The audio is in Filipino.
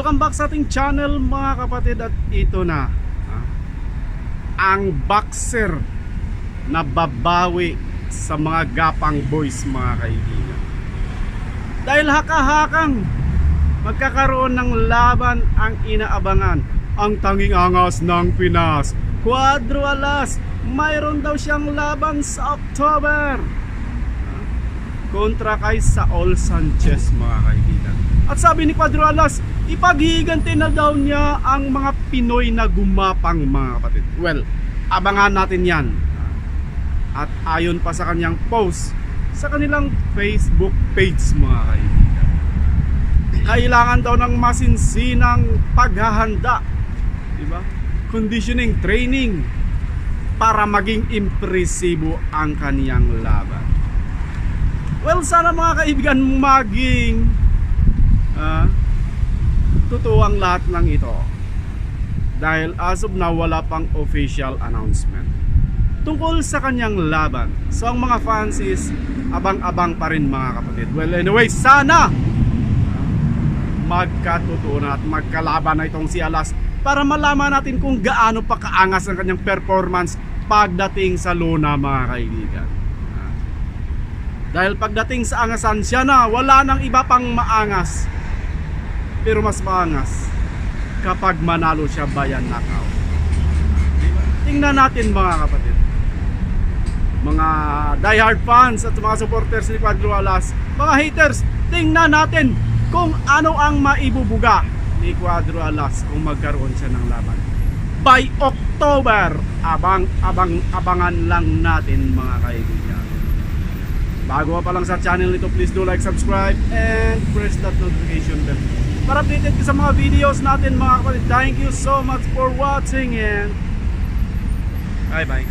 back sa ating channel mga kapatid at ito na ah, ang boxer na babawi sa mga gapang boys mga kaibigan. Dahil haka-hakang magkakaroon ng laban ang inaabangan ang tanging angas ng Pinas. Quadro Alas, mayroon daw siyang laban sa October kontra kay Saul Sanchez mga kaibigan. At sabi ni Quadro Alas, ipaghihiganti na daw niya ang mga Pinoy na gumapang mga kapatid. Well, abangan natin yan. At ayon pa sa kanyang post sa kanilang Facebook page mga kaibigan. Kailangan daw ng masinsinang paghahanda. Diba? Conditioning, training para maging impresibo ang kaniyang laban. Well, sana mga kaibigan maging ah, totoo ang lahat ng ito. Dahil as of now, wala pang official announcement tungkol sa kanyang laban. So ang mga fans is abang-abang pa rin mga kapatid. Well, anyway, sana magkatotoo na at magkalaban na itong si Alas para malaman natin kung gaano pa kaangas ang kanyang performance pagdating sa Luna mga kaibigan. Dahil pagdating sa angasan siya na wala nang iba pang maangas. Pero mas maangas kapag manalo siya bayan knockout. Tingnan natin mga kapatid. Mga diehard fans at mga supporters ni Quadro Alas, mga haters, tingnan natin kung ano ang maibubuga ni Quadro Alas kung magkaroon siya ng laban. By October, abang abang abangan lang natin mga kaibigan. Bago pa lang sa channel nito, please do like, subscribe, and press that notification bell. Para updated ka sa mga videos natin mga kapatid. Thank you so much for watching and bye bye.